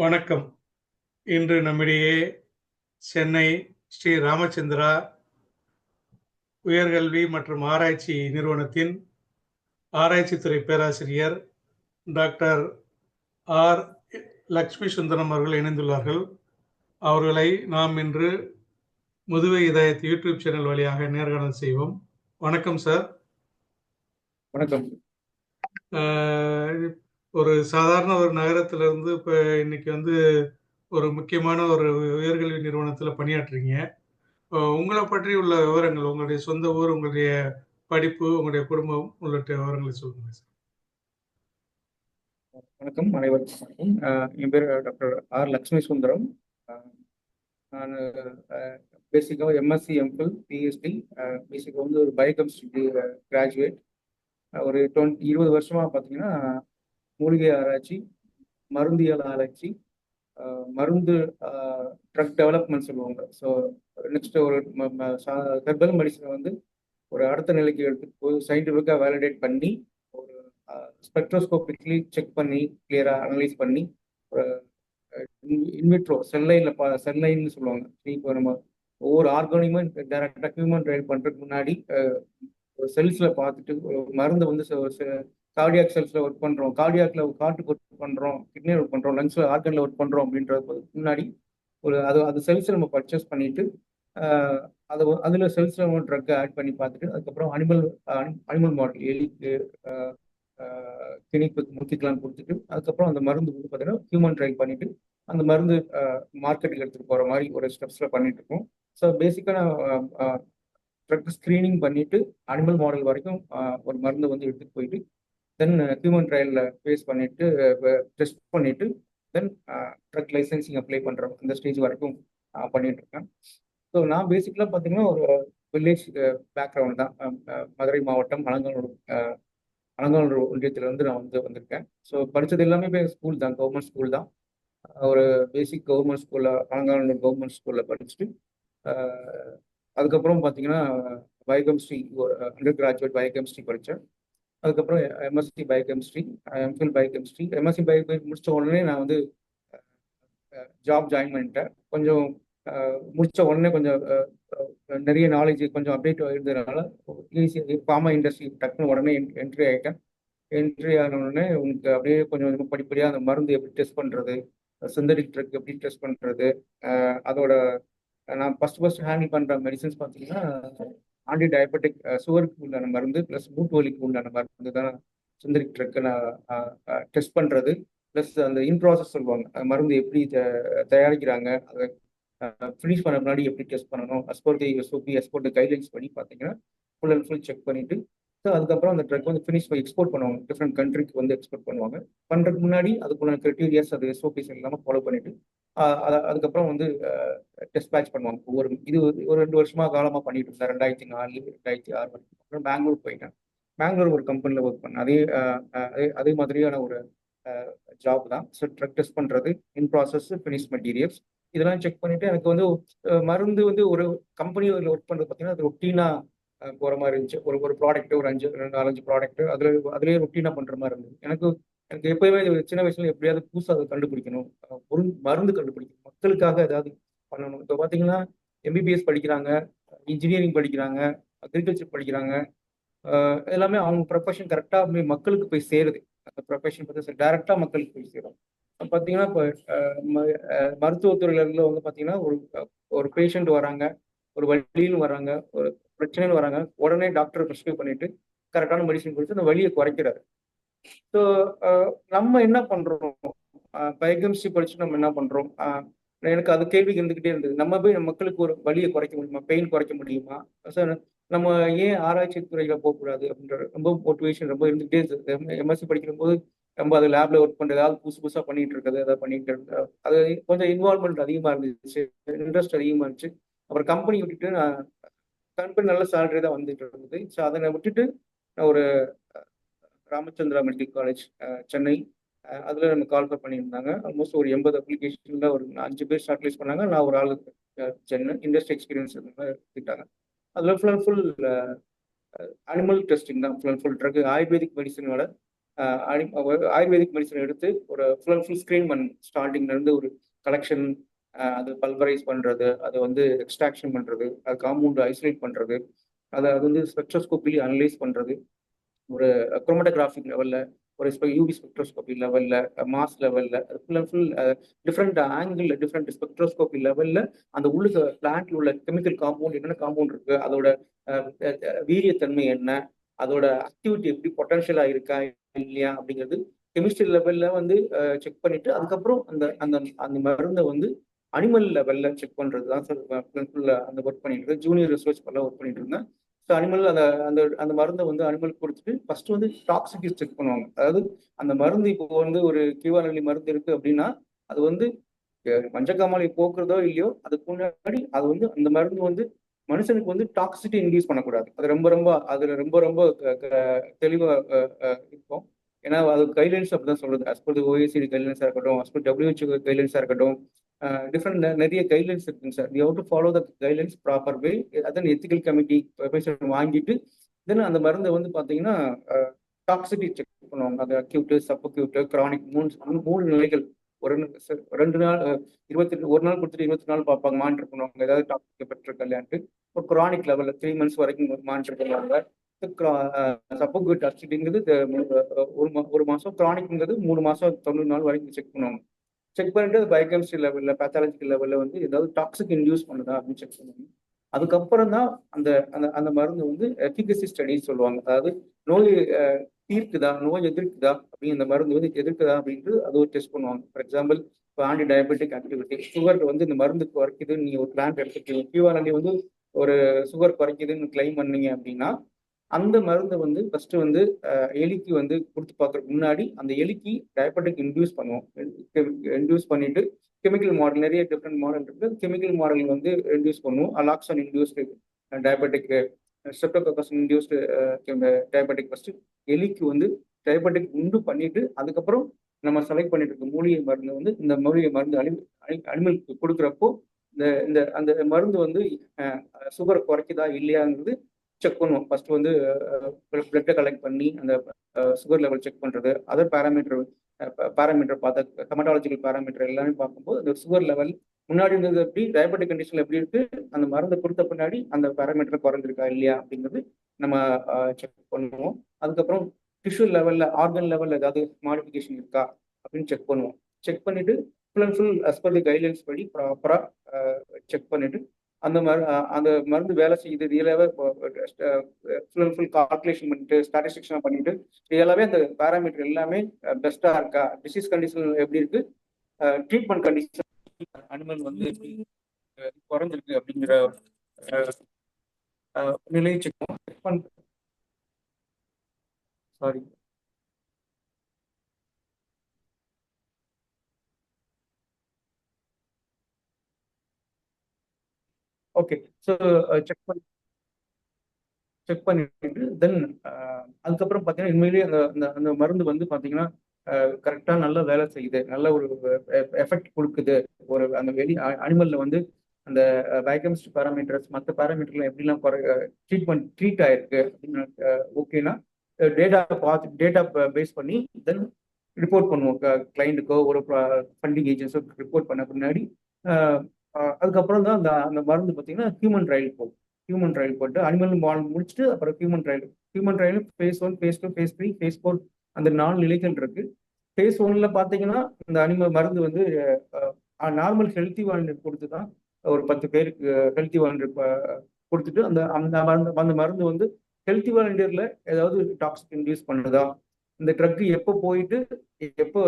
வணக்கம். இன்று நம்மிடையே சென்னை ஸ்ரீ ராமச்சந்திரா உயர்கல்வி மற்றும் ஆராய்ச்சி நிறுவனத்தின் ஆராய்ச்சித்துறை பேராசிரியர் டாக்டர் ஆர் லக்ஷ்மி சுந்தரம் அவர்கள் இணைந்துள்ளார்கள். அவர்களை நாம் இன்று முதுவை இதயத் யூடியூப் சேனல் வழியாக நேர்காணல் செய்வோம். வணக்கம் சார். வணக்கம். ஒரு சாதாரண ஒரு நகரத்திலிருந்து இப்போ இன்னைக்கு வந்து ஒரு முக்கியமான ஒரு உயர்கல்வி நிறுவனத்தில் பணியாற்றுறீங்க. உங்களை பற்றி உள்ள விவரங்கள் உங்களுடைய சொந்த ஊர் உங்களுடைய படிப்பு உங்களுடைய குடும்பம் உள்ளிட்ட விவரங்களை சொல்லுங்க சார். வணக்கம் அனைவருக்கும் வணக்கம் என் பேர் டாக்டர் ஆர் லக்ஷ்மி சுந்தரம். நான் பேசிக்காக எம்எஸ்சி எம்ஃபில் பிஎஸ்டி பேசிக்காக வந்து ஒரு பயோகெமிஸ்ட்ரி கிராஜுவேட் ஒரு டுவெண்ட்டி இருபது வருஷமா பார்த்தீங்கன்னா மூலிகை ஆராய்ச்சி மருந்தியல் ஆராய்ச்சி மருந்து ட்ரக் டெவலப்மெண்ட் சொல்லுவாங்க. ஸோ நெக்ஸ்ட் ஒரு ஹெர்பல் மெடிசனை வந்து ஒரு அடுத்த நிலைக்கு எடுத்து சயின்டிஃபிக்காக வேலிடேட் பண்ணி ஒரு ஸ்பெக்ட்ரோஸ்கோபிக்லி செக் பண்ணி கிளியராக அனலைஸ் பண்ணி ஒரு இன்விட்ரோ செல்லைனில் பா செல்லைன்னு சொல்லுவாங்க. இப்போ நம்ம ஒவ்வொரு ஆர்கானிக்கும் டேரக்டாக ஹியூமன் ட்ரையல் பண்ணுறதுக்கு முன்னாடி செல்ஸில் பார்த்துட்டு ஒரு மருந்து வந்து கார்டியாக் செல்ஸில் ஒர்க் பண்ணுறோம் கார்டியாக்ல ஹார்ட்டுக்கு ஒர்க் பண்ணுறோம் கிட்னி ஒர்க் பண்ணுறோம் லங்ஸில் ஆர்கனில் ஒர்க் பண்ணுறோம் அப்படின்றது முன்னாடி ஒரு அது அது செல்ஸை நம்ம பர்ச்சேஸ் பண்ணிட்டு அதை அதில் செல்ஸில் நம்ம ட்ரக்கை ஆட் பண்ணி பார்த்துட்டு அதுக்கப்புறம் அனிமல் அனிமல் மாடல் எலிக்கு கிணிப்பு முக்கிக்கலான்னு கொடுத்துட்டு அதுக்கப்புறம் அந்த மருந்து வந்து பார்த்தீங்கன்னா ஹியூமன் ட்ரை பண்ணிவிட்டு அந்த மருந்து மார்க்கெட்டுக்கு எடுத்துகிட்டு போகிற மாதிரி ஒரு ஸ்டெப்ஸில் பண்ணிட்டு இருக்கோம். ஸோ பேசிக்காக ட்ரக் ஸ்க்ரீனிங் பண்ணிவிட்டு அனிமல் மாடல் வரைக்கும் ஒரு மருந்து வந்து எடுத்துகிட்டு போயிட்டு தென் ஹியூமன் ட்ரையலில் ஃபேஸ் பண்ணிட்டு uh, டெஸ்ட் பண்ணிட்டு தென் ட்ரக் லைசன்சிங் அப்ளை பண்ணுற அந்த ஸ்டேஜ் வரைக்கும் பண்ணிட்டு இருக்கேன். ஸோ நான் பேசிக்கலாக பார்த்தீங்கன்னா ஒரு வில்லேஜ் பேக்ரவுண்ட் uh, தான். மதுரை மாவட்டம் அலங்காநல்லூர் அலங்காநல்லூர் ஒன்றியத்திலேருந்து நான் வந்து வந்திருக்கேன். ஸோ படித்தது எல்லாமே ஸ்கூல் தான் கவர்மெண்ட் ஸ்கூல் தான். ஒரு பேசிக் கவர்மெண்ட் ஸ்கூலில் அலங்காநல்லூர் கவர்மெண்ட் ஸ்கூலில் படிச்சுட்டு அதுக்கப்புறம் பார்த்தீங்கன்னா பயோகெமிஸ்ட்ரி அண்டர் கிராஜுவேட் பயோகெமிஸ்ட்ரி படித்தேன் அதுக்கப்புறம் MSc biochemistry MPhil biochemistry MSc bio முடித்த உடனே நான் வந்து ஜாப் ஜாயின் பண்ணிட்டேன். கொஞ்சம் முடித்த உடனே கொஞ்சம் நிறைய நாலேஜ் கொஞ்சம் அப்டேட் இருந்ததுனால ஈஸி ஃபார்மா இண்டஸ்ட்ரி டக்குன்னு உடனே என்ட்ரி ஆகிட்டேன் என்ட்ரி ஆன உடனே உங்களுக்கு அப்படியே கொஞ்சம் கொஞ்சமாக படிப்படியாக அந்த மருந்து எப்படி டெஸ்ட் பண்ணுறது சிந்தடிக் ட்ரக் எப்படி டெஸ்ட் பண்ணுறது அதோட நான் ஃபர்ஸ்ட் ஃபஸ்ட் ஹேண்டில் பண்ணுற மெடிசன்ஸ் பார்த்தீங்கன்னா ஆன்டி டயபெட்டிக் சுகருக்கு உண்டான மருந்து ப்ளஸ் மூட்டு வலிக்கு உண்டான மருந்து தான் சிந்தடிக் ட்ரக்கை நான் டெஸ்ட் பண்ணுறது ப்ளஸ் அந்த இன் ப்ராசஸ் சொல்லுவாங்க. மருந்து எப்படி தயாரிக்கிறாங்க அதை ஃபினிஷ் பண்ண முன்னாடி எப்படி டெஸ்ட் பண்ணணும். அஸ்போர்ட் எஸ்ஓபி எஸ்போர்ட் கைட்லைன்ஸ் பண்ணி பார்த்தீங்கன்னா ஃபுல் அண்ட் ஃபுல் செக் பண்ணிட்டு ஸோ அதுக்கப்புறம் அந்த ட்ரக் வந்து ஃபினிஷ் எக்ஸ்போர்ட் பண்ணுவாங்க. டிஃப்ரெண்ட் கண்ட்ரிக்கு வந்து எக்ஸ்போர்ட் பண்ணுவாங்க. பண்ணுறதுக்கு முன்னாடி அதுக்குள்ள கிரைட்டீரியாஸ் அது எஸ்ஓபிஸ் இல்லாமல் ஃபாலோ பண்ணிட்டு அதுக்கப்புறம் வந்து டெஸ்ட் பேட்ச் பண்ணுவாங்க. ஒவ்வொரு இது ஒரு ரெண்டு வருஷமா காலமாக பண்ணிட்டு இருந்தேன் ரெண்டாயிரத்தி நாலு ரெண்டாயிரத்தி ஆறு வரைக்கும். அப்புறம் பெங்களூர் போயிட்டேன். பெங்களூர் ஒரு கம்பெனியில் ஒர்க் பண்ணேன். அதே அதே மாதிரியான ஒரு ஜாப் தான். ஸோ ட்ரக் டெஸ்ட் பண்ணுறது இன் ப்ராசஸ் ஃபினிஷ் மெட்டீரியல்ஸ் இதெல்லாம் செக் பண்ணிட்டு எனக்கு வந்து மருந்து வந்து ஒரு கம்பெனி ஒர்க் பண்ணுறது பார்த்தீங்கன்னா அது ரொட்டீனாக போகிற மாதிரி இருந்துச்சு. ஒரு ஒரு ப்ராடக்ட் ஒரு அஞ்சு ரெண்டு நாலஞ்சு ப்ராடக்ட் அதில் அதிலே ரொட்டீனாக பண்ணுற மாதிரி இருந்தது. எனக்கு எனக்கு எப்பயுமே சின்ன வயசுல எப்படியாவது புதுசாக அதை கண்டுபிடிக்கணும். பொருள் மருந்து கண்டுபிடிக்கணும். மக்களுக்காக ஏதாவது பண்ணணும். இப்போ பார்த்தீங்கன்னா எம்பிபிஎஸ் படிக்கிறாங்க இன்ஜினியரிங் படிக்கிறாங்க அக்ரிகல்ச்சர் படிக்கிறாங்க. எல்லாமே அவங்க ப்ரொஃபஷன் கரெக்டாக மக்களுக்கு போய் சேருது. அந்த ப்ரொஃபஷன் பற்றி டேரெக்டாக மக்களுக்கு போய் சேரும். பார்த்தீங்கன்னா இப்போ மருத்துவத்துறையில வந்து பார்த்தீங்கன்னா ஒரு ஒரு பேஷண்ட் வராங்க ஒரு வழின்னு வராங்க ஒரு பிரச்சனைன்னு வராங்க உடனே டாக்டர் ப்ரிஸ்கிரைப் பண்ணிட்டு கரெக்டான மெடிசன் கொடுத்து அந்த வழியை குறைக்கிறாரு. ஸோ uh, நம்ம என்ன பண்றோம்? பயோகெமிஸ்ட்ரி படிச்சு நம்ம என்ன பண்றோம்? எனக்கு அது கேள்வி இருந்துகிட்டே இருந்தது. நம்ம போய் மக்களுக்கு ஒரு வழியை குறைக்க முடியுமா? பெயின் குறைக்க முடியுமா? ஸோ நம்ம ஏன் ஆராய்ச்சி துறையில போகக்கூடாது அப்படின்ற ரொம்ப மோட்டிவேஷன் ரொம்ப இருந்துகிட்டே இருந்தது. எம்எஸ்சி படிக்கிற போது நம்ம அது லேப்ல ஒர்க் பண்றது ஏதாவது புதுசு புதுசாக பண்ணிட்டு இருக்கிறது ஏதாவது பண்ணிட்டு இருந்தது அது கொஞ்சம் இன்வால்மெண்ட் அதிகமாக இருந்துச்சு. இன்ட்ரெஸ்ட் அதிகமாக இருந்துச்சு. அப்புறம் கம்பெனி விட்டுட்டு நான் கம்பெனி நல்ல சேலரி தான் வந்துட்டு இருந்தது. ஸோ அதை நான் விட்டுட்டு நான் ஒரு ராமச்சந்திரா மெடிக்கல் காலேஜ் சென்னை. அதில் நம்ம கால் பண்ணியிருந்தாங்க. ஆல்மோஸ்ட் ஒரு எண்பது அப்ளிகேஷனில் ஒரு அஞ்சு பேர் ஷார்ட் லிஸ்ட் பண்ணாங்க. நான் ஒரு ஆள் சென்னை இண்டஸ்ட்ரி எக்ஸ்பீரியன்ஸ் எடுத்துக்கிட்டாங்க. அதில் full and full animal testing தான். Full and full drug ayurvedic மெடிசனோட ayurvedic medicine எடுத்து ஒரு ஃபுல் அண்ட் ஃபுல் ஸ்க்ரீன் பண்ணணும் ஸ்டார்டிங்லேருந்து ஒரு கலெக்ஷன் அது பல்வரைஸ் பண்ணுறது அதை வந்து எக்ஸ்ட்ராக்ஷன் பண்ணுறது அது காம்பவுண்டு ஐசோலேட் பண்ணுறது அதை அது வந்து ஸ்பெக்ட்ரோஸ்கோப்பிலி அனலைஸ் பண்ணுறது ஒரு குரோமட்டோகிராஃபிக் லெவல்ல ஒரு யூவி ஸ்பெக்ட்ரோஸ்கோபி லெவல்ல மாஸ் லெவல்ல full and full different angle different spectroscopy லெவல்ல அந்த உள்ள பிளான்ட்ல உள்ள கெமிக்கல் காம்பவுண்ட் என்னென்ன காம்பவுண்ட் இருக்கு அதோட வீரியத்தன்மை என்ன அதோட ஆக்டிவிட்டி எப்படி பொட்டன்ஷியலா இருக்கா இல்லையா அப்படிங்கிறது கெமிஸ்ட்ரி லெவல்ல வந்து செக் பண்ணிட்டு அதுக்கப்புறம் அந்த அந்த அந்த மருந்தை வந்து அனிமல் லெவல்ல செக் பண்ணுறது தான் சார் அந்த ஒர்க் பண்ணிட்டு இருக்கேன். ஜூனியர் ரிசர்ச் பண்ண ஒர்க் பண்ணிட்டு இருந்தேன். ஸோ அனிமல் அந்த அந்த அந்த மருந்தை வந்து அனிமல் கொடுத்துட்டு ஃபர்ஸ்ட் வந்து டாக்ஸிட்டி செக் பண்ணுவாங்க. அதாவது அந்த மருந்து இப்போ வந்து ஒரு கியூஆர்எல்இ மருந்து இருக்கு அப்படின்னா அது வந்து மஞ்சக்காமலை போக்குறதோ இல்லையோ அதுக்கு முன்னாடி அது வந்து அந்த மருந்து வந்து மனுஷனுக்கு வந்து டாக்ஸிட்டி இன்க்ரீஸ் பண்ணக்கூடாது. அது ரொம்ப ரொம்ப அதுல ரொம்ப ரொம்ப தெளிவாக தெளிவா இருக்கும். ஏன்னா அது கைட்லைன்ஸ் அப்படிதான் சொல்றது. As per ஓஎஸ்சி கைட்லைன்ஸா இருக்கட்டும் as per WHO கைட்லைன்ஸா இருக்கட்டும் டிஃப்ரெண்ட் நிறைய கைட்லைன்ஸ் இருக்குங்க sir you how to follow the guidelines proper way அதன் எத்திக்கல் கமிட்டி பெர்மிஷன் வாங்கிட்டு தென் அந்த மருந்தை வந்து பார்த்தீங்கன்னா டாக்ஸிட்டி செக் பண்ணுவாங்க. அது அக்யூட்டு சப் அக்யூட்டு கிரானிக் மூணு மூணு நிலைகள். ஒரு ரெண்டு நாள் இருபத்தி ஒரு நாள் கொடுத்துட்டு இருபத்தி நாள் பார்ப்பாங்க மானிட்டர் பண்ணுவாங்க. ஏதாவது டாக்ஸிக் பெற்றிருக்கலையான்ட்டு ஒரு கிரானிக் லெவலில் த்ரீ மந்த்ஸ் வரைக்கும் மானிட்டர் பண்ணுவாங்க. சப்போக்கு டாக்ஸிட்டிங்கிறது ஒரு மா ஒரு மாதம் கிரானிக்ங்கிறது மூணு மாதம் தொண்ணூறு நாள் வரைக்கும் செக் பண்ணுவாங்க. செக் பண்ணிட்டு அது பயோகெமிஸ்ட்ரி லெவலில் பேத்தாலஜிக்கல் லெவலில் வந்து ஏதாவது டாக்ஸிக் இன்டியூஸ் பண்ணுதா அப்படின்னு செக் பண்ணணும். அதுக்கப்புறம் தான் அந்த அந்த அந்த மருந்து வந்து எஃபிகசி ஸ்டடிஸ் சொல்லுவாங்க. அதாவது நோய் தீர்க்குதா நோய் எதிர்க்குதா அப்படின்னு இந்த மருந்து வந்து எதிர்க்குதா அப்படின்ட்டு அது ஒரு டெஸ்ட் பண்ணுவாங்க. ஃபார் எக்ஸாம்பிள் இப்போ ஆன்டி டயபெட்டிக் ஆக்டிவிட்டி சுகர் வந்து இந்த மருந்து குறைக்குதுன்னு நீங்கள் ஒரு பிளான்ட் எடுத்துக்கிட்டீங்க கியூஆர்எல்இ வந்து ஒரு சுகர் குறைக்குதுன்னு கிளைம் பண்ணீங்க அப்படின்னா அந்த மருந்தை வந்து ஃபர்ஸ்ட் வந்து எலிக்கு வந்து கொடுத்து பார்க்கறதுக்கு முன்னாடி அந்த எலிக்கு டயபெட்டிக் இன்டியூஸ் பண்ணுவோம். இன்டியூஸ் பண்ணிட்டு கெமிக்கல் மாடல் நிறைய டிஃப்ரெண்ட் மாடல் இருக்கு. கெமிக்கல் மாடல் வந்து இன்டியூஸ் பண்ணுவோம். Alloxan induced diabetic streptococcus induced diabetic first எலிக்கு வந்து டயபெட்டிக் உண்டு பண்ணிட்டு அதுக்கப்புறம் நம்ம செலக்ட் பண்ணிட்டு இருக்க மூலிகை மருந்து வந்து இந்த மூலிகை மருந்து அனி அனிமலுக்கு கொடுக்குறப்போ இந்த இந்த அந்த மருந்து வந்து சுகர் குறைக்குதா இல்லையாங்கிறது செக் பண்ணுவோம். ஃபர்ஸ்ட் வந்து பிளட்டை கலெக்ட் பண்ணி அந்த சுகர் லெவல் செக் பண்றது அதர் பேராமீட்டர் பேராமீட்டர் பார்த்த கமட்டாலஜிக்கல் பேராமீட்டர் எல்லாமே பார்க்கும்போது அந்த சுகர் லெவல் முன்னாடி இருந்தது எப்படி டயபெட்டிக் கண்டிஷன்ல எப்படி இருக்கு அந்த மருந்து கொடுத்த பின்னாடி அந்த பேராமீட்டர் குறைஞ்சிருக்கா இல்லையா அப்படிங்கிறது நம்ம செக் பண்ணுவோம். அதுக்கப்புறம் டிஷ்யூ லெவல்ல ஆர்கன் லெவல்ல ஏதாவது மாடிஃபிகேஷன் இருக்கா அப்படின்னு செக் பண்ணுவோம். செக் பண்ணிட்டு full and full as per guidelines படி ப்ராப்பரா செக் பண்ணிட்டு அந்த மரு அந்த மருந்து வேலை செய்யுது. ரியலாகவே ஃபுல் அண்ட் ஃபுல் கால்குலேஷன் பண்ணிட்டு ஸ்டாட்டிஸ்டிக்ஸ்லாம் பண்ணிட்டு ரியலாகவே அந்த பேராமீட்டர் எல்லாமே பெஸ்ட்டாக இருக்கா? டிசீஸ் கண்டிஷன் எப்படி இருக்கு? ட்ரீட்மெண்ட் கண்டிஷன் அனிமல் வந்து எப்படி குறைஞ்சிருக்கு அப்படிங்கிற நிலையை செக் செக் பண்ண. சாரி ஓகே ஸோ செக் பண்ணி செக் பண்ணிட்டு தென் uh, அதுக்கப்புறம் பார்த்தீங்கன்னா உண்மையிலேயே அந்த அந்த மருந்து வந்து பார்த்தீங்கன்னா கரெக்டாக uh, நல்லா வேலை செய்யுது. நல்ல ஒரு uh, எஃபெக்ட் கொடுக்குது. ஒரு அந்த வெளி அனிமல்ல வந்து அந்த பயோகெமிஸ்ட்ரி பேராமீட்டர்ஸ் மற்ற பேராமீட்டர்லாம் எப்படிலாம் குறை ட்ரீட்மெண்ட் ட்ரீட் ஆயிருக்கு அப்படின்னு ஓகேனா டேட்டா பார்த்து டேட்டா பேஸ் பண்ணி தென் ரிப்போர்ட் பண்ணுவோம் கிளைண்ட்டுக்கோ ஒரு ஃபண்டிங் ஏஜென்ஸோ ரிப்போர்ட் பண்ண பின்னாடி அதுக்கப்புறம் தான் அந்த அந்த மருந்து பார்த்தீங்கன்னா ஹியூமன் ட்ரையல் போகும் ஹியூமன் ட்ரையல் போட்டு அனிமல் மாடல் முடிச்சுட்டு அப்புறம் human trial human trial phase one phase two phase three phase four அந்த நாலு நிலைகள் இருக்கு. ஃபேஸ் ஒன்ல பார்த்தீங்கன்னா இந்த அனிமல் மருந்து வந்து நார்மல் ஹெல்த்தி வாலண்டர் கொடுத்து தான் ஒரு பத்து பேருக்கு ஹெல்த்தி வாலண்டர் கொடுத்துட்டு அந்த அந்த மருந்து அந்த மருந்து வந்து ஹெல்த்தி வாலண்டியர்ல ஏதாவது டாக்ஸிக் இன்டியூஸ் பண்ணுதா? இந்த ட்ரக் எப்போ போயிட்டு எப்போ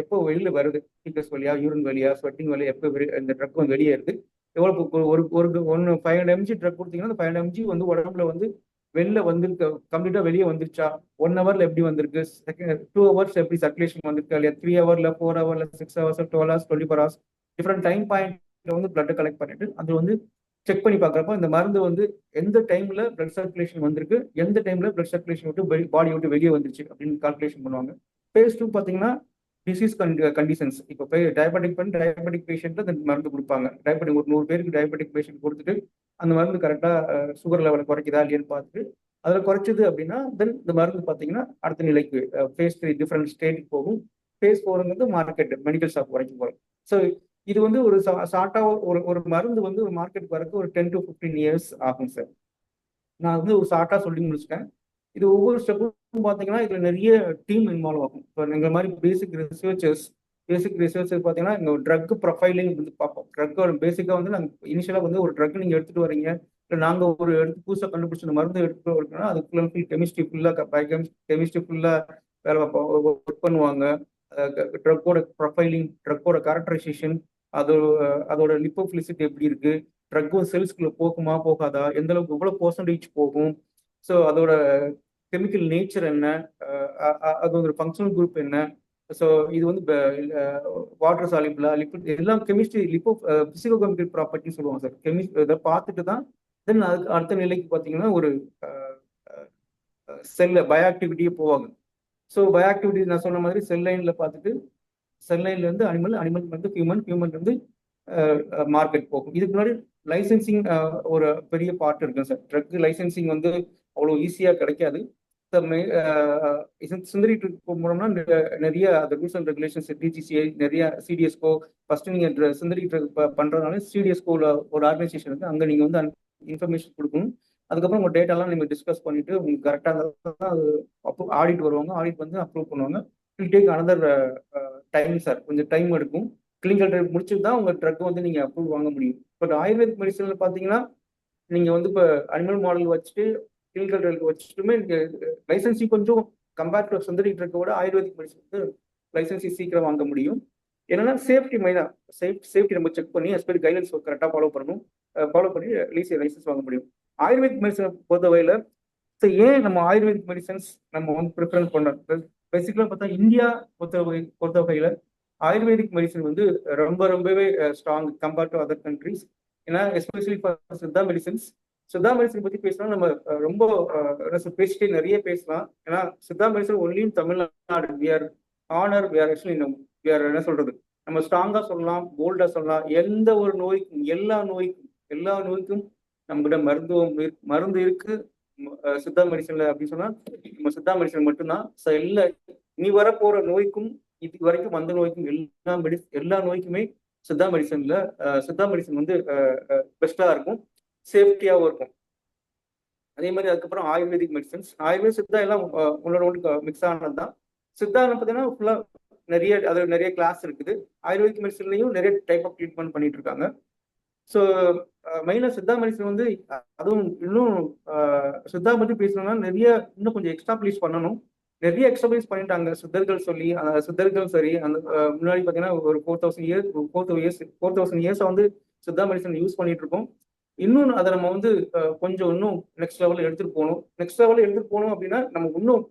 எப்போ வெளியில் வருது? டீக்கஸ் வழியா யூரின் வழியா ஸ்வெட்டிங் வழியா எப்போ இந்த ட்ரக் வந்து வெளியேறுது எவ்வளோ ஒரு ஒரு ஒன்று ஃபைவ் ஹண்ட்ரட் எம்ஜி ட்ரக் கொடுத்தீங்கன்னா அந்த ஃபைவ் ஹண்ட்ரட் எம்ஜி வந்து உடம்புல வந்து வெளில வந்து கம்ப்ளீட்டா வெளியே வந்துருச்சா? ஒன் ஹவர்ல எப்படி வந்திருக்கு? செகண்ட் டூ ஹவர்ஸ் எப்படி சர்க்குலேஷன் வந்திருக்கு? இல்லையா? த்ரீ ஹவர்ல ஃபோர் ஹவர்ல six hours twelve hours twenty four hours different time பாயிண்ட்ல வந்து பிளட்டை கலெக்ட் பண்ணிட்டு அது வந்து செக் பண்ணி பார்க்குறப்போ இந்த மருந்து வந்து எந்த டைமில் பிளட் சர்க்குலேஷன் வந்திருக்கு எந்த டைமில் பிளட் சர்க்குலேஷன் விட்டு பாடி விட்டு வெளியே வந்துருச்சு அப்படின்னு கால்குலேஷன் பண்ணுவாங்க. ஃபேஸ் டூ பார்த்தீங்கன்னா டிசீஸ் கண்டிஷன்ஸ் இப்போ போய் டயபெட்டிக் பண்ணி டயபெட்டிக் பேஷண்ட்ல அந்த மருந்து கொடுப்பாங்க. டயபெட்டிக் ஒரு நூறு பேருக்கு டயபெட்டிக் பேஷண்ட் கொடுத்துட்டு அந்த மருந்து கரெக்டாக சுகர் லெவலை குறைக்குதா இல்லையான்னு பார்த்துட்டு அதில் குறைச்சது அப்படின்னா தென் இந்த மருந்து பார்த்தீங்கன்னா அடுத்த நிலைக்கு ஃபேஸ் த்ரீ டிஃப்ரெண்ட் ஸ்டேட்டுக்கு போகும். ஃபேஸ் ஃபோருங்கிறது மார்க்கெட் மெடிக்கல் ஷாப் வரைக்கும் போகும். ஸோ இது வந்து ஒரு ஷார்ட்டாக ஒரு ஒரு மருந்து வந்து ஒரு மார்க்கெட் வரக்கு ஒரு டென் டு ஃபிஃப்டீன் இயர்ஸ் ஆகும் சார் நான் வந்து ஒரு ஷார்ட்டாக சொல்லி முடிச்சிட்டேன். இது ஒவ்வொரு ஸ்டெப்பும் பார்த்தீங்கன்னா இதில் நிறைய டீம் இன்வால்வ் ஆகும். இப்போ எங்கள் மாதிரி பேசிக் ரிசர்ச்சர்ஸ் பேசிக் ரிசர்ச்சர் பார்த்தீங்கன்னா இங்கே ட்ரக் ப்ரொஃபைலிங் வந்து பார்ப்போம் ட்ரக்கோட பேசிக்காக வந்து நாங்கள் இனிஷியலாக வந்து ஒரு ட்ரக் நீங்கள் எடுத்துகிட்டு வரீங்க. இல்லை நாங்கள் ஒரு எடுத்து புதுசாக கண்டுபிடிச்ச இந்த மருந்து எடுத்துகிட்டு வரீங்கன்னா அது ஃபுல் ஃபுல் கெமிஸ்ட்ரி ஃபுல்லாக கெமிஸ்ட்ரி ஃபுல்லாக வேலை பார்ப்போம். ஒர்க் பண்ணுவாங்க. ட்ரக்கோட ப்ரொஃபைலிங் ட்ரக்கோட கேரக்டரைசேஷன் அது அதோட லிப்போஃபிலிசிட்டி எப்படி இருக்கு? ட்ரக்கும் செல்ஸ்குள்ள போகுமா போகாதா? எந்த அளவுக்கு எவ்வளோ பர்சன்டேஜ் போகும்? ஸோ அதோட கெமிக்கல் நேச்சர் என்ன? அது ஒரு ஃபங்க்ஷனல் குரூப் என்ன? ஸோ இது வந்து வாட்டர் சாலிபிளா லிப்பிட் எல்லாம் கெமிஸ்ட்ரி லிப்போ பிசிகோ கெமிக்கல் ப்ராப்பர்ட்டின்னு சொல்லுவாங்க சார் கெமிஸ்ட் இதை பார்த்துட்டு தான் தென் அதுக்கு அடுத்த நிலைக்கு பார்த்தீங்கன்னா ஒரு செல்ல பயோஆக்டிவிட்டியே போவாங்க. ஸோ பயோஆக்டிவிட்டி நான் சொன்ன மாதிரி செல் லைனில் பார்த்துட்டு செல் இருந்து அனிமல் அனிமல் வந்து ஹியூமன் ஹியூமன் வந்து மார்க்கெட் போகும். இதுக்கு முன்னாடி லைசன்சிங் ஒரு பெரிய பார்ட் இருக்கு சார் ட்ரக் லைசன்சிங் வந்து அவ்வளோ ஈஸியாக கிடைக்காது. சுந்தரி போனோம்னா மூலம்னா நிறைய அந்த ரூல்ஸ் அண்ட் ரெகுலேஷன்ஸ் டிஜிசிஐ நிறைய சிடிஎஸ்கோ ஃபர்ஸ்ட் நீங்கள் சுந்தரி பண்ணுறதுனால சிடிஎஸ்கோவில் ஒரு ஆர்கனைசேஷன் இருக்குது அங்கே நீங்கள் வந்து இன்ஃபர்மேஷன் கொடுக்கணும். அதுக்கப்புறம் உங்கள் டேட்டாலாம் நீங்கள் டிஸ்கஸ் பண்ணிட்டு உங்களுக்கு கரெக்டாக இருந்தால் அது அப்ரூவ் ஆடிட் வருவாங்க. ஆடிட் வந்து அப்ரூவ் பண்ணுவாங்க. Will take another time sir கொஞ்சம் டைம் எடுக்கும். கிளினிக்கல் ட்ரைவ் முடிச்சுட்டு தான் உங்கள் ட்ரக் வந்து நீங்கள் அப்ரூவ் வாங்க முடியும். பட் ஆயுர்வேதிக் மெடிசனில் பார்த்தீங்கன்னா நீங்கள் வந்து இப்போ அனிமல் மாடல் வச்சுட்டு கிளினிக்கல் ட்ரையலுக்கு வச்சுட்டுமே லைசன்ஸி கொஞ்சம் கம்பேர் டு சுந்தரி ட்ரக்கோட ஆயுர்வேதிக் மெடிசன் வந்து லைசன்சி சீக்கிரம் வாங்க முடியும். என்னன்னா சேஃப்டி மைனா சேஃப் சேஃப்டி நம்ம செக் பண்ணி எஸ்பெரி கைட்லைன்ஸ் கரெக்டாக ஃபாலோ பண்ணணும். ஃபாலோ பண்ணி லீசி லைசன்ஸ் வாங்க முடியும். ஆயுர்வேதிக் மெடிசனை பொறுத்த வகையில் ஸோ ஏன் நம்ம ஆயுர்வேதிக் மெடிசன்ஸ் நம்ம வந்து ப்ரிஃபரன்ஸ் பண்ணுறோம் பேசிக்கலாக பார்த்தா இந்தியா பொறுத்த வகை பொறுத்த வகையில் ஆயுர்வேதிக் மெடிசன் வந்து ரொம்ப ரொம்பவே strong compared to other countries ஏன்னா especially for Siddha medicines Siddha medicine பற்றி பேசினா நம்ம ரொம்ப பேசிட்டே நிறைய பேசலாம். ஏன்னா Siddha medicine ஒன்லியும் Tamil Nadu. We are honour we are actually we are என்ன சொல்றது? நம்ம ஸ்ட்ராங்காக சொல்லலாம் போல்டாக சொல்லலாம். எந்த ஒரு நோய்க்கும் எல்லா நோய்க்கும் எல்லா நோய்க்கும் நம்மகிட்ட மருந்துவம் மருந்து இருக்கு. சித்தா மெடிசன்ல அப்படின்னு சொன்னா நம்ம சித்தா மெடிசன் மட்டும்தான். எல்லா இனி வர போற நோய்க்கும் இது வரைக்கும் வந்த நோய்க்கும் எல்லா மெடி எல்லா நோய்க்குமே சித்தா மெடிசன்ல சித்தா மெடிசன் வந்து பெஸ்டா இருக்கும். சேஃப்டியாகவும் இருக்கும். அதே மாதிரி அதுக்கப்புறம் ஆயுர்வேதிக் மெடிசன்ஸ் ஆயுர்வேத சித்தா எல்லாம் உன்னோட ஒன்று மிக்ஸ் ஆனது தான் சித்தா பார்த்தீங்கன்னா ஃபுல்லா நிறைய அது நிறைய கிளாஸ் இருக்குது. ஆயுர்வேதிக் மெடிசன்லையும் நிறைய டைப் ஆஃப் ட்ரீட்மெண்ட் பண்ணிட்டு இருக்காங்க. ஸோ மெயினாக சித்தாமரிசன் வந்து அதுவும் இன்னும் சித்தா பற்றி பேசணும்னா நிறைய இன்னும் கொஞ்சம் எக்ஸ்டாப்ளிஷ் பண்ணணும். நிறைய எக்ஸ்டாப்ளிஷ் பண்ணிட்டாங்க சித்தர்கள் சொல்லி அந்த சித்தர்கள் சரி அந்த முன்னாடி பார்த்தீங்கன்னா ஒரு four thousand years four years four thousand years வந்து சித்தா மெடிசன் யூஸ் பண்ணிட்டு இருக்கோம். இன்னும் அதை நம்ம வந்து கொஞ்சம் இன்னும் நெக்ஸ்ட் லெவலில் எடுத்துகிட்டு போகணும். நெக்ஸ்ட் லெவலில் எடுத்துகிட்டு போகணும் அப்படின்னா நமக்கு இன்னும்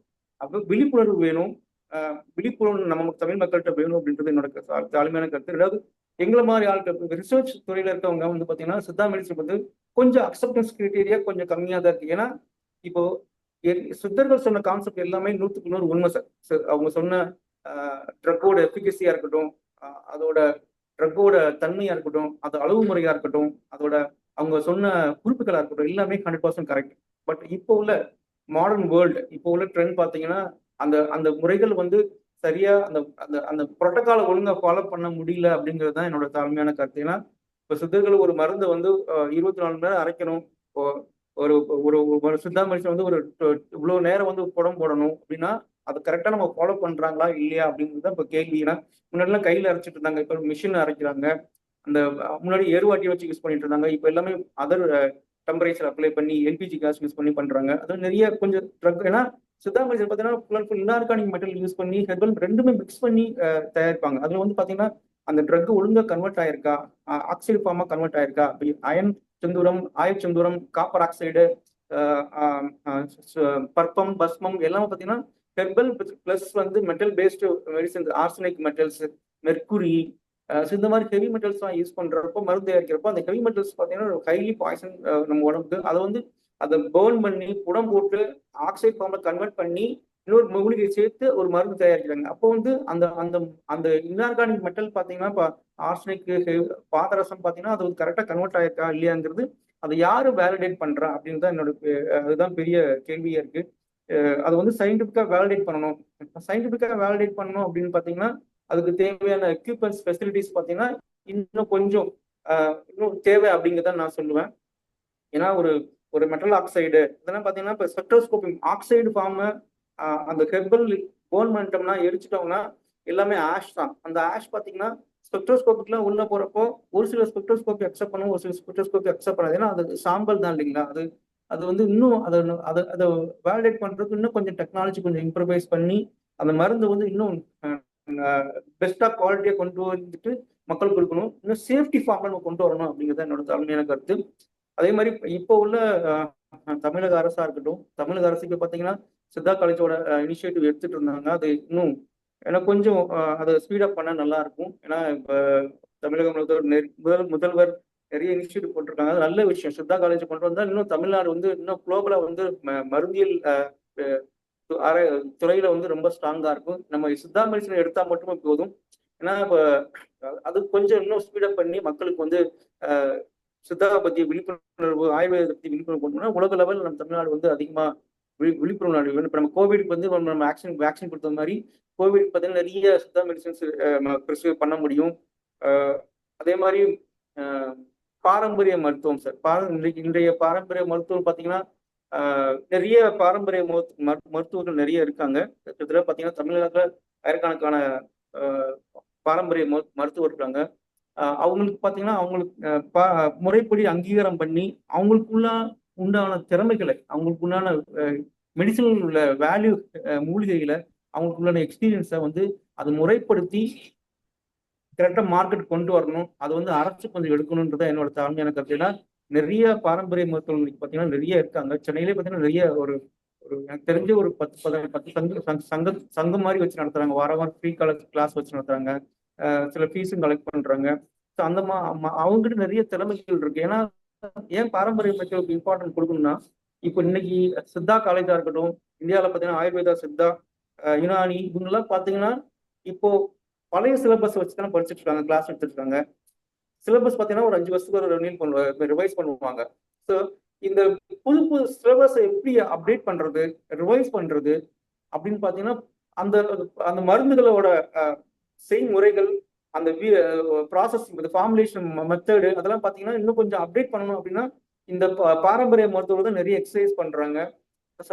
அப்போ விழிப்புணர்வு வேணும். விழிப்புணர்வு நம்ம தமிழ் மக்கள்கிட்ட வேணும் அப்படின்றது என்னோட தாழ்மையான கருத்து. ரெண்டாவது எங்களை மாதிரி ஆட்கள் ரிசர்ச் துறையில இருக்கவங்க வந்து பாத்தீங்கன்னா சித்தா மெடிசன் வந்து கொஞ்சம் அக்செப்டன்ஸ் கிரைட்டீரியா கொஞ்சம் கம்மியா தான் இருக்கு. ஏன்னா இப்போ சித்தர்கள் சொன்ன கான்செப்ட் எல்லாமே நூற்றுக்கு நூறு உண்மை சார் அவங்க சொன்ன ட்ரக்கோட எஃபிகசியா இருக்கட்டும் அதோட ட்ரக்கோட தன்மையா இருக்கட்டும் அது அளவு முறையா இருக்கட்டும் அதோட அவங்க சொன்ன குறிப்புகளா இருக்கட்டும் எல்லாமே ஹண்ட்ரட் பர்சன்ட் கரெக்ட் பட் இப்போ உள்ள மாடர்ன் வேர்ல்டு இப்போ உள்ள ட்ரெண்ட் பார்த்தீங்கன்னா அந்த அந்த முறைகள் வந்து சரியா அந்த அந்த அந்த புரோட்டோக்காலை ஒழுங்கா ஃபாலோ பண்ண முடியல அப்படிங்கிறது தான் என்னோட தாழ்மையான கருத்து. ஏன்னா இப்போ சித்தர்கள் ஒரு மருந்தை வந்து இருபத்தி நாலு மணி நேரம் அரைக்கணும். ஒரு ஒரு ஒரு சித்தா மனுஷன் வந்து ஒரு இவ்வளோ நேரம் வந்து புடம் போடணும் அப்படின்னா அதை கரெக்டாக நம்ம ஃபாலோ பண்ணுறாங்களா இல்லையா அப்படிங்கிறது தான் இப்போ கேள்வி. ஏன்னா முன்னாடிலாம் கையில் அரைச்சிட்டு இருந்தாங்க. இப்போ மிஷின் அரைக்கிறாங்க. அந்த முன்னாடி எருவாட்டி வச்சு யூஸ் பண்ணிட்டு இருந்தாங்க. இப்போ எல்லாமே அதர் டெம்பரேச்சர் அப்ளை பண்ணி எல்பிஜி கேஸ் யூஸ் பண்ணி பண்றாங்க. அது நிறைய கொஞ்சம் ட்ரக் ஏன்னா சித்தா பார்த்தீங்கன்னா full and full inorganic material use பண்ணி ஹெர்பல் ரெண்டுமே மிக்ஸ் பண்ணி தயாரிப்பாங்க. அதில் வந்து பார்த்தீங்கன்னா அந்த ட்ரக் ஒழுங்கா கன்வெர்ட் ஆயிருக்கா? ஆக்சைடு ஃபார்மா கன்வெர்ட் ஆயிருக்கா? அயன் செந்தூரம் ஆயர் செந்தூரம் காப்பர் ஆக்சைடு பர்பம் பஸ்மம் எல்லாமே பார்த்தீங்கன்னா ஹெர்பல் பிளஸ் வந்து metal based medicine arsenic metals mercury so இந்த மாதிரி ஹெவி மெட்டல்ஸ்லாம் யூஸ் பண்ணுறப்போ மருந்து தயாரிக்கிறப்போ அந்த ஹெவி மெட்டல்ஸ் பார்த்தீங்கன்னா ஹைலி பாய்சன் நம்ம உடம்புக்கு. அதை வந்து அதை பேர்ன் பண்ணி புடம் போட்டு ஆக்சைட் ஃபார்மில் கன்வெர்ட் பண்ணி இன்னொரு மூலிகை சேர்த்து ஒரு மருந்து தயாரிக்கிறாங்க. அப்போ வந்து அந்த அந்த அந்த இன்ஆர்கானிக் மெட்டல் பார்த்தீங்கன்னா இப்போ ஆர்சனிக் பாதரசம் பார்த்தீங்கன்னா அது கரெக்டாக கன்வெர்ட் ஆயிருக்கா இல்லையாங்கிறது அதை யாரு வேலிடேட் பண்றா அப்படின்னு தான் என்னோட அதுதான் பெரிய கேள்வியா இருக்கு. அது வந்து சயின்டிபிக்கா வேலிடேட் பண்ணணும். சயின்டிபிக்கா வேலிடேட் பண்ணணும் அப்படின்னு பாத்தீங்கன்னா அதுக்கு தேவையான எக்யூப்மெண்ட்ஸ் ஃபெசிலிட்டிஸ் பாத்தீங்கன்னா இன்னும் கொஞ்சம் இன்னும் தேவை அப்படிங்கிறத நான் சொல்லுவேன். ஏன்னா ஒரு ஒரு மெட்டல் ஆக்சைடு இதெல்லாம் பாத்தீங்கன்னா இப்போ ஸ்பெக்ட்ரோஸ்கோபி ஆக்சைடு ஃபார்ம் அந்த ஹெர்பல் போன் பண்ணிட்டோம்னா எரிச்சிட்டோம்னா எல்லாமே ஆஷ் தான். அந்த ஆஷ் பாத்தீங்கன்னா ஸ்பெக்ட்ரோஸ்கோபிக்லாம் உள்ள போறப்போ ஒரு சில ஸ்பெக்ட்ரோஸ்கோபி அக்செப்ட் பண்ணும் ஒரு சில ஸ்பெக்ட்ரோஸ்கோபி அக்செப்ட் பண்ணாது. ஏன்னா அது சாம்பல் தான் இல்லைங்களா? அது அது வந்து இன்னும் அதை அதை அதை வேலிடேட் பண்றதுக்கு இன்னும் கொஞ்சம் டெக்னாலஜி கொஞ்சம் இம்ப்ரவைஸ் பண்ணி அந்த மருந்து வந்து இன்னும் பெஸ்டா குவாலிட்டியா கொண்டு வந்துட்டு மக்கள் கொடுக்கணும். இன்னும் சேஃப்டி ஃபார்ம் நம்ம கொண்டு வரணும் அப்படிங்கிறது என்னோட தலைமையான கருத்து. அதே மாதிரி இப்போ உள்ள தமிழக அரசா இருக்கட்டும் தமிழக அரசு இப்ப பாத்தீங்கன்னா சித்தா காலேஜோட இனிஷியேட்டிவ் எடுத்துட்டு இருந்தாங்க. அது இன்னும் ஏன்னா கொஞ்சம் அதை ஸ்பீடப் பண்ண நல்லா இருக்கும். ஏன்னா இப்போ தமிழக முதல்வர் முதல் முதல்வர் நிறைய இனிஷியேட்டிவ் போட்டிருக்காங்க. அது நல்ல விஷயம். சித்தா காலேஜ் கொண்டு வந்தா இன்னும் தமிழ்நாடு வந்து இன்னும் குளோபலா வந்து ம- மருந்தியல் அரை- துறையில வந்து ரொம்ப ஸ்ட்ராங்கா இருக்கும். நம்ம சித்தா மெடிசன் எடுத்தா மட்டுமே போதும். ஏன்னா இப்ப அது கொஞ்சம் இன்னும் ஸ்பீடப் பண்ணி மக்களுக்கு வந்து சித்தா பத்தி விழிப்புணர்வு ஆயுர்வேதத்தை பத்தி விழிப்புணர்வு கொண்டு உலக லெவல் நம்ம தமிழ்நாடு வந்து அதிகமா விழி விழிப்புணர்வு அடையும். இப்ப நம்ம கோவிட்க்கு வந்து நம்ம வேக்சின் வேக்சின் கொடுத்த மாதிரி கோவிட் பார்த்தீங்கன்னா நிறைய சித்தா மெடிசன்ஸ் ப்ரிஸ்கிரைப் பண்ண முடியும். அதே மாதிரி பாரம்பரிய மருத்துவம் சார் பார இன்றைய பாரம்பரிய மருத்துவம் பார்த்தீங்கன்னா ஆஹ் நிறைய பாரம்பரிய மருத்து- மருத்துவர்கள் நிறைய இருக்காங்க. கிட்டத்தட்ட பார்த்தீங்கன்னா தமிழ்நாட்டில் ஆயிரக்கணக்கான ஆஹ் பாரம்பரிய மருத்துவர் இருக்காங்க. அவங்களுக்கு பார்த்தீங்கன்னா அவங்களுக்கு முறைப்படி அங்கீகாரம் பண்ணி அவங்களுக்குள்ள உண்டான திறமைகளை அவங்களுக்கு உண்டான மெடிசனில் உள்ள வேல்யூ மூலிகைகளை அவங்களுக்குள்ளான எக்ஸ்பீரியன்ஸை வந்து அதை முறைப்படுத்தி கரெக்டாக மார்க்கெட் கொண்டு வரணும். அது வந்து அரசு கொஞ்சம் எடுக்கணுன்றத என்னோட தாழ்மையான கருத்துனா நிறைய பாரம்பரிய மருத்துவமனைக்கு பார்த்தீங்கன்னா நிறைய இருக்காங்க. சென்னையிலே பார்த்தீங்கன்னா நிறைய ஒரு ஒரு எனக்கு தெரிஞ்ச ஒரு பத்து பதினஞ்சு பத்து சங்க சங்க- சங்கம் மாதிரி வச்சு நடத்துறாங்க. வாரம் வாரம் ஃப்ரீ காலேஜ் கிளாஸ் வச்சு நடத்துறாங்க. சில ஃபீஸும் கலெக்ட் பண்றாங்க. ஸோ அந்த மா அவங்ககிட்ட நிறைய திறமைகள் இருக்கு. ஏன்னா ஏன் பாரம்பரிய மருத்துவருக்கு இம்பார்ட்டன்ட் கொடுக்கணும்னா இப்போ இன்னைக்கு சித்தா காலேஜா இருக்கட்டும் இந்தியாவில் பார்த்தீங்கன்னா ஆயுர்வேதா சித்தா யுனானி இவங்கெல்லாம் பார்த்தீங்கன்னா இப்போ பழைய சிலபஸ் வச்சு தானே படிச்சுட்டு இருக்காங்க கிளாஸ் எடுத்துருக்காங்க. சிலபஸ் பார்த்தீங்கன்னா ஒரு அஞ்சு வருஷத்துக்கு ஒரு ரெனியூல் பண்ணுவாங்க ரிவைஸ் பண்ணுவாங்க. ஸோ இந்த புது புது சிலபஸை எப்படி அப்டேட் பண்றது ரிவைஸ் பண்றது அப்படின்னு பார்த்தீங்கன்னா அந்த அந்த மருந்துகளோட செய்முறைகள் அந்த ப்ராசஸ் இந்த ஃபார்முலேஷன் மெத்தடு அதெல்லாம் பார்த்தீங்கன்னா இன்னும் கொஞ்சம் அப்டேட் பண்ணணும் அப்படின்னா இந்த பாரம்பரிய மருத்துவர்கள் தான் நிறைய எக்ஸசைஸ் பண்றாங்க.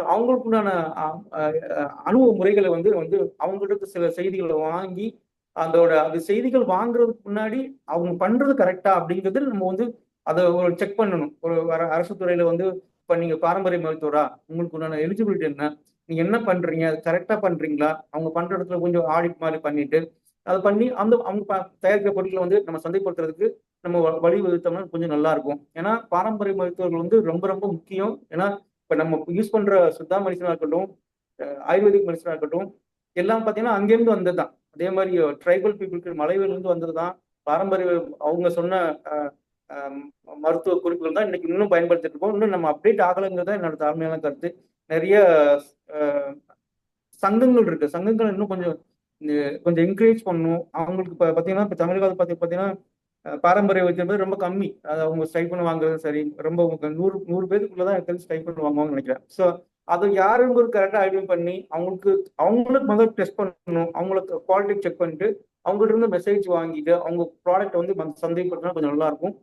அவங்களுக்குண்டான அஹ், அனுபவ முறைகளை வந்து வந்து அவங்கள்ட்ட சில செய்திகளை வாங்கி அதோட அந்த செய்திகள் வாங்குறதுக்கு முன்னாடி அவங்க பண்றது கரெக்டா அப்படிங்கிறது நம்ம வந்து அதை ஒரு செக் பண்ணணும். ஒரு அரசு துறையில வந்து இப்ப நீங்க பாரம்பரிய மருத்துவரா? உங்களுக்கு உண்டான எலிஜிபிலிட்டி என்ன? நீங்க என்ன பண்றீங்க? அது கரெக்டா பண்றீங்களா? அவங்க பண்ற இடத்துல கொஞ்சம் ஆடிட் மாதிரி பண்ணிட்டு அதை பண்ணி அந்த அவங்க தயாரிக்கிற பொருட்களை வந்து நம்ம சந்தைப்படுத்துறதுக்கு நம்ம வ- வழிவகுத்தோம்னா கொஞ்சம் நல்லா இருக்கும். ஏன்னா பாரம்பரிய மருத்துவர்கள் வந்து ரொம்ப ரொம்ப முக்கியம். ஏன்னா இப்ப நம்ம யூஸ் பண்ற சுத்தா மெடிசனா இருக்கட்டும் ஆயுர்வேதிக் மெடிசனா இருக்கட்டும் எல்லாம் பார்த்தீங்கன்னா அங்கேருந்து வந்தது தான் அதே மாதிரி ட்ரைபல் பீப்புளுக்கு மலைவேலிருந்து வந்தது தான் பாரம்பரிய அவங்க சொன்ன மருத்துவ குறிப்புகள் தான் இன்னைக்கு இன்னும் பயன்படுத்திட்டு இருக்கோம். இன்னும் நம்ம அப்டேட் ஆகலைங்கிறது என்னோட தாழ்மையான கருத்து. நிறைய சங்கங்கள் இருக்கு. சங்கங்கள் இன்னும் கொஞ்சம் கொஞ்சம் என்கரேஜ் பண்ணணும். அவங்களுக்கு இப்போ பார்த்தீங்கன்னா இப்போ தமிழகத்தில் பார்த்து பார்த்தீங்கன்னா பாரம்பரிய வைத்தியம் வந்து ரொம்ப கம்மி. அது அவங்க ஸ்டைப்பன் வாங்குறது சரி ரொம்ப நூறு நூறு பேருக்குள்ள தான் எனக்கு தெரிஞ்சு ஸ்டைப்பன் வாங்குவாங்கன்னு நினைக்கிறேன். ஸோ அது ஒரு கரெக்டாக ஐடென்ட் பண்ணி அவங்களுக்கு அவங்களுக்கு முதல்ல டெஸ்ட் பண்ணணும். அவங்களுக்கு குவாலிட்டி செக் பண்ணிட்டு அவங்ககிட்ட இருந்து மெசேஜ் வாங்கிட்டு அவங்க ப்ராடக்ட் வந்து சந்தைப்படுத்தினா கொஞ்சம் நல்லா இருக்கும்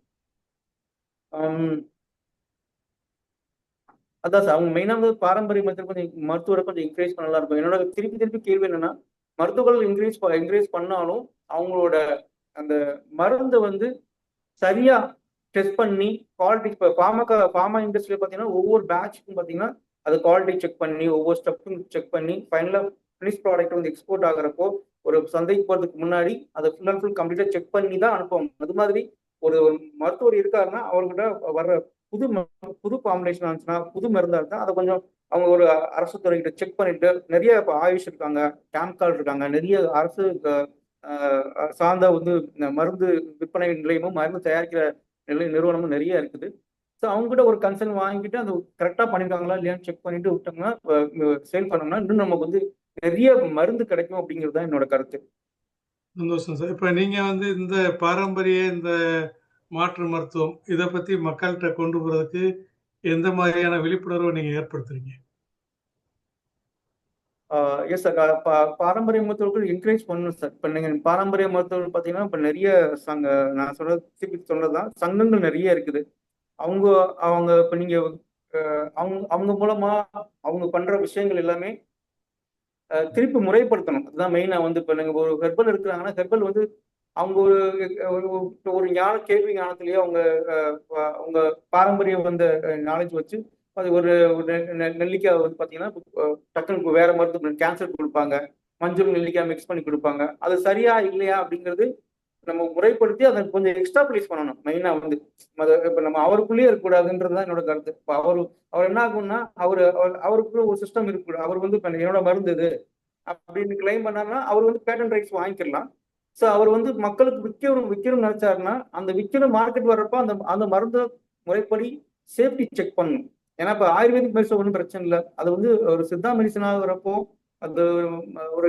அதான் சார் அவங்க மெயினாக வந்து பாரம்பரிய மருத்துவ கொஞ்சம் மருத்துவரை கொஞ்சம் என்கரேஜ் பண்ண நல்லா இருக்கும் என்னோட திருப்பி திருப்பி கேள்வி என்னன்னா மருத்துவர்கள் இன்க்ரீஸ் இன்க்ரீஸ் பண்ணாலும் அவங்களோட அந்த மருந்தை வந்து சரியா டெஸ்ட் பண்ணி குவாலிட்டி இப்போ ஃபார்மக்கா ஃபார்மா இண்டஸ்ட்ரியில் பார்த்தீங்கன்னா ஒவ்வொரு பேட்சுக்கும் பார்த்தீங்கன்னா அது குவாலிட்டி செக் பண்ணி ஒவ்வொரு ஸ்டெப்பும் செக் பண்ணி ஃபைனலாக ஃபினிஷ் ப்ராடக்ட் வந்து எக்ஸ்போர்ட் ஆகிறப்போ ஒரு சந்தைக்கு போகிறதுக்கு முன்னாடி அதை ஃபுல் அண்ட் ஃபுல் கம்ப்ளீட்டாக செக் பண்ணி தான் அனுப்புவாங்க. அது மாதிரி ஒரு ஒரு மருத்துவர் இருக்காருன்னா அவர்கிட்ட வர்ற புது ம- புது காம்பினேஷன் இருந்துச்சுன்னா புது மருந்தா இருந்தா அதை கொஞ்சம் அவங்க ஒரு அரசு துறைகிட்ட செக் பண்ணிட்டு நிறைய இப்போ ஆயுஷ் இருக்காங்க கேம்கால் இருக்காங்க நிறைய அரசு சார்ந்த வந்து இந்த மருந்து விற்பனை நிலையமும் மருந்து தயாரிக்கிற நிலை நிறுவனமும் நிறைய இருக்குது. ஸோ அவங்ககிட்ட ஒரு கன்சர்ன் வாங்கிட்டு அது கரெக்டாக பண்ணிருக்காங்களா இல்லையான்னு செக் பண்ணிட்டு விட்டோம்னா சேல் பண்ணோம்னா இன்னும் நமக்கு வந்து நிறைய மருந்து கிடைக்கும் அப்படிங்கிறது தான் என்னோட கருத்து. சந்தோஷம் சார். இப்போ நீங்க வந்து இந்த பாரம்பரிய இந்த மாற்று மருத்துவம் இதை பத்தி மக்கள்கிட்ட கொண்டு போறதுக்கு எந்த மாதிரியான விழிப்புணர்வை நீங்க ஏற்படுத்துறீங்க? எஸ் சார் பாரம்பரிய மருத்துவர்கள் என்கரேஜ் பண்ணணும் சார் இப்போ நீங்கள் பாரம்பரிய மருத்துவர்கள் பார்த்தீங்கன்னா இப்போ நிறைய சங்க நான் சொல்றது திருப்பி சொன்னதுதான் சங்கங்கள் நிறைய இருக்குது. அவங்க அவங்க இப்போ நீங்க அஹ், அவங்க அவங்க மூலமா அவங்க பண்ற விஷயங்கள் எல்லாமே திருப்பி முறைப்படுத்தணும். அதுதான் மெயினா வந்து இப்போ நீங்க ஒரு ஹெர்பல் இருக்கிறாங்கன்னா ஹெர்பல் வந்து அவங்க ஒரு ஒரு- ஞான கேள்வி ஞானத்திலேயே அவங்க அவங்க பாரம்பரியம் வந்த நாலேஜ் வச்சு அது ஒரு ஒரு நெல்லிக்காய் வந்து பார்த்தீங்கன்னா டக்குனு வேற மருந்து கேன்சர் கொடுப்பாங்க. மஞ்சள் நெல்லிக்காய் மிக்ஸ் பண்ணி கொடுப்பாங்க. அது சரியா இல்லையா அப்படிங்கிறது நம்ம முறைப்படுத்தி அதை கொஞ்சம் எக்ஸ்ட்ரா பிளேஸ் பண்ணணும் மெயினா வந்து அது இப்ப நம்ம அவருக்குள்ளேயே இருக்கக்கூடாதுன்றது தான் என்னோட கருத்து. இப்போ அவர் அவர் என்ன ஆகும்னா அவர் அவர் அவருக்குள்ள ஒரு சிஸ்டம் இருக்கு அவர் வந்து இப்போ என்னோட மருந்து இது அப்படின்னு கிளைம் பண்ணாருன்னா அவர் வந்து பேட்டன் ரைட்ஸ் வாங்கிக்கலாம். ஸோ அவர் வந்து மக்களுக்கு விற்கணும் விற்கணும்னு நினைச்சாருன்னா அந்த விற்கிற மார்க்கெட் வர்றப்ப அந்த அந்த மருந்தை முறைப்படி சேஃப்டி செக் பண்ணணும். ஏன்னா இப்போ ஆயுர்வேதிக் மெடிசன் ஒன்றும் பிரச்சனை இல்லை. அது வந்து ஒரு சித்தா மெடிசனாக ஆகுறப்போ அது ஒரு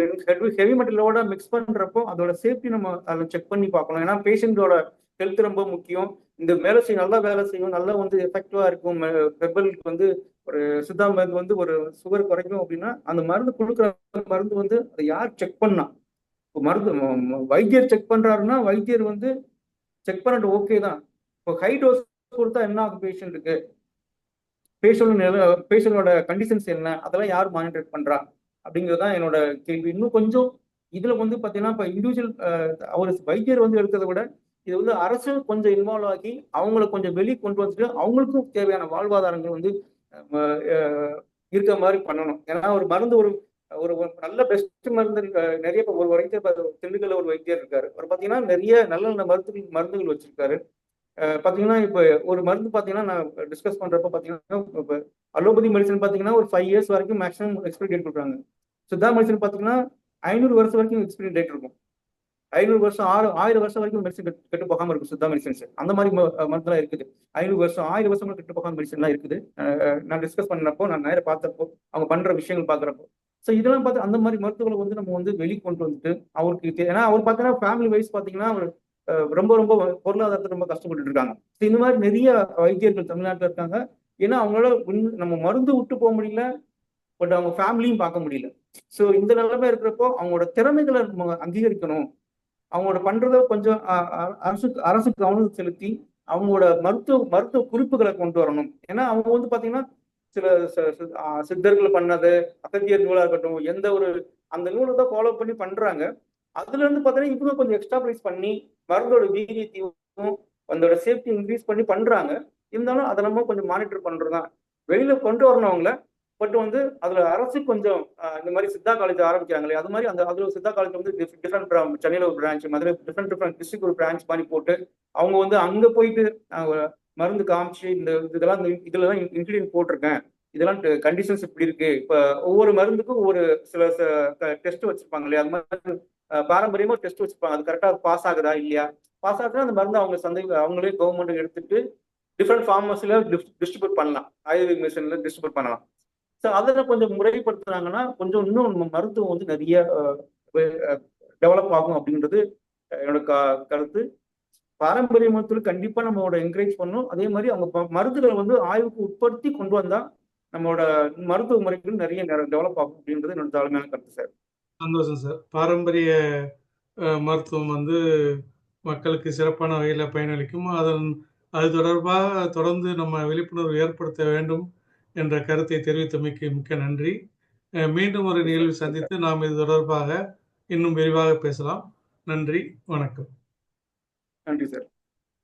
ஹெவி மெட்டலோட மிக்ஸ் பண்ணுறப்போ அதோட சேஃப்டி நம்ம அதில் செக் பண்ணி பார்க்கணும். ஏன்னா பேஷண்டோட ஹெல்த் ரொம்ப முக்கியம். இந்த வேலை செய்யும் நல்லா வேலை செய்யும் நல்லா வந்து எஃபெக்டிவாக இருக்கும். ஹெர்பலுக்கு வந்து ஒரு சித்தா மருந்து வந்து ஒரு சுகர் குறைக்கும் அப்படின்னா அந்த மருந்து கொடுக்குற மருந்து வந்து அதை யார் செக் பண்ணா? இப்போ மருந்து வைத்தியர் செக் பண்றாருன்னா வைத்தியர் வந்து செக் பண்ணிட்டு ஓகே தான். இப்போ ஹை டோஸ் கொடுத்தா என்ன ஆகும் பேஷண்ட்டுக்கு பேஷண்ட் பேஷண்டோட கண்டிஷன்ஸ் என்ன? அதெல்லாம் யார் மானிட்டர் பண்றா? அப்படிங்கிறது தான் என்னோட கேள்வி. இன்னும் கொஞ்சம் இதுல வந்து பாத்தீங்கன்னா இப்போ இண்டிவிஜுவல் அவர் வைத்தியர் வந்து எடுக்கிறத விட இது வந்து அரசு கொஞ்சம் இன்வால்வ் ஆகி அவங்கள கொஞ்சம் வெளியே கொண்டு வந்துட்டு அவங்களுக்கும் தேவையான வாழ்வாதாரங்கள் வந்து இருக்க மாதிரி பண்ணணும். ஏன்னா ஒரு மருந்து ஒரு ஒரு ஒரு நல்ல பெஸ்ட் மருந்து நிறைய ஒரு வைத்தியர் திண்டுக்கல்ல ஒரு வைத்தியர் இருக்காரு. அவர் பாத்தீங்கன்னா நிறைய நல்ல நல்ல மருந்துகள் மருந்துகள் வச்சிருக்காரு. அஹ், பாத்தீங்கன்னா இப்போ ஒரு மருந்து பாத்தீங்கன்னா நான் டிஸ்கஸ் பண்றப்ப பாத்தீங்கன்னா இப்போ அலோபதி மெடிசன் பாத்தீங்கன்னா ஒரு ஃபைவ் இயர்ஸ் வரைக்கும் மேக்ஸிமம் எக்ஸ்பிரி டேட் கொடுக்குறாங்க. சித்தா மெடிசன் பாத்தீங்கன்னா ஐநூறு வருஷம் வரைக்கும் எக்ஸ்பிரி டேட் இருக்கும். ஐநூறு வருஷம் ஆறு ஆயிரம் வருஷம் வரைக்கும் மெடிசன் கெட்டு போகாம இருக்கும் சித்தா மெடிசன்ஸ் அந்த மாதிரி ம- மருந்துலாம் இருக்குது. ஐநூறு வருஷம் ஆயிரம் வருஷம் கெட்டு போகாம மெடிசன்லாம் இருக்குது. அஹ் நான் டிஸ்கஸ் பண்ணப்போ நான் நேரம் பார்த்தப்போ அவங்க பண்ற விஷயங்கள் பாக்குறப்போ. ஸோ இதெல்லாம் பார்த்து அந்த மாதிரி மருத்துவங்களை வந்து நம்ம வந்து வெளி கொண்டு வந்துட்டு அவருக்கு ஏன்னா அவர் பார்த்தீங்கன்னா ஃபேமிலி வைஸ் பார்த்தீங்கன்னா அவர் ரொம்ப ரொம்ப பொருளாதாரத்தை ரொம்ப கஷ்டப்பட்டு இருக்காங்க. ஸோ இந்த மாதிரி நிறைய வைத்தியர்கள் தமிழ்நாட்டில் இருக்காங்க. ஏன்னா அவங்களால நம்ம மருந்து விட்டு போக முடியல பட் அவங்க ஃபேமிலியும் பார்க்க முடியல. ஸோ இந்த நிலைமை இருக்கிறப்போ அவங்களோட திறமைகளை நம்ம அங்கீகரிக்கணும். அவங்களோட பண்றத கொஞ்சம் அ- அரசு அரசு கவனம் செலுத்தி அவங்களோட மருத்துவ மருத்துவ குறிப்புகளை கொண்டு வரணும். ஏன்னா அவங்க வந்து பாத்தீங்கன்னா சில சித்தர்கள் பண்ணது அகத்தியர் நூலா இருக்கட்டும் எந்த ஒரு அந்த நூலை தான் ஃபாலோ பண்ணி பண்றாங்க. அதுல இருந்து பாத்தீங்கன்னா இவங்க கொஞ்சம் எக்ஸ்டாப்ளைஸ் பண்ணி மருந்தோட வீரியத்தையும் அதோட சேஃப்டி இன்க்ரீஸ் பண்ணி பண்றாங்க. இருந்தாலும் அதை நம்ம கொஞ்சம் மானிட்டர் பண்றதுதான். வெளியில கொண்டு வரணும் அவங்கள பட் வந்து அதுல அரசு கொஞ்சம் இந்த மாதிரி சித்தா காலேஜ் ஆரம்பிக்கிறாங்களே அது மாதிரி அந்த அதுல சித்தா காலேஜ் வந்து டிஃப்ரெண்ட் சென்னையில ஒரு branch Madurai different different district ஒரு பிரான்ச் மாதிரி போட்டு அவங்க வந்து அங்க போயிட்டு மருந்து காமிச்சு இந்த இதெல்லாம் இந்த இதெல்லாம் இன்க்ரீடியன்ட் போட்டிருக்கேன். இதெல்லாம் கண்டிஷன்ஸ் இப்படி இருக்கு. இப்ப ஒவ்வொரு மருந்துக்கும் ஒவ்வொரு சில டெஸ்ட் வச்சிருப்பாங்க இல்லையா? அது மாதிரி பாரம்பரியமாக பாரம்பரியமா டெஸ்ட் வச்சிருப்பாங்க. அது கரெக்டா பாஸ் ஆகுதா இல்லையா? பாஸ் ஆகுதுன்னா அந்த மருந்து அவங்க சந்தை அவங்களே கவர்மெண்ட் எடுத்துட்டு டிஃப்ரெண்ட் ஃபார்மஸில் டிஸ்ட்ரிபியூட் பண்ணலாம். ஆயுர்வேத மிஷின்ல டிஸ்ட்ரிபியூட் பண்ணலாம். ஸோ அதில் கொஞ்சம் முறைப்படுத்துனாங்கன்னா கொஞ்சம் இன்னும் நம்ம மருத்துவம் வந்து நிறைய டெவலப் ஆகும் அப்படின்றது என்னோட க- கருத்து. பாரம்பரிய மருத்துவத்தில் கண்டிப்பா நம்மளோட என்கரேஜ் பண்ணணும். அதே மாதிரி அவங்க ப- மருந்துகளை வந்து ஆய்வுக்கு உட்படுத்தி கொண்டு வந்தா நம்மளோட மருத்துவ முறைகள் நிறைய டெவலப் ஆகும் அப்படின்றது என்னோட தலைமையான கருத்து சார். சந்தோஷம் சார். பாரம்பரிய மருத்துவம் வந்து மக்களுக்கு சிறப்பான வகையில் பயனளிக்கும். அதன் அது தொடர்பாக தொடர்ந்து நம்ம விழிப்புணர்வு ஏற்படுத்த வேண்டும் என்ற கருத்தை தெரிவித்தமைக்கு மிக்க நன்றி. மீண்டும் ஒரு நிகழ்வு சந்தித்து நாம் இது தொடர்பாக இன்னும் விரிவாக பேசலாம். நன்றி வணக்கம். நன்றி சார்.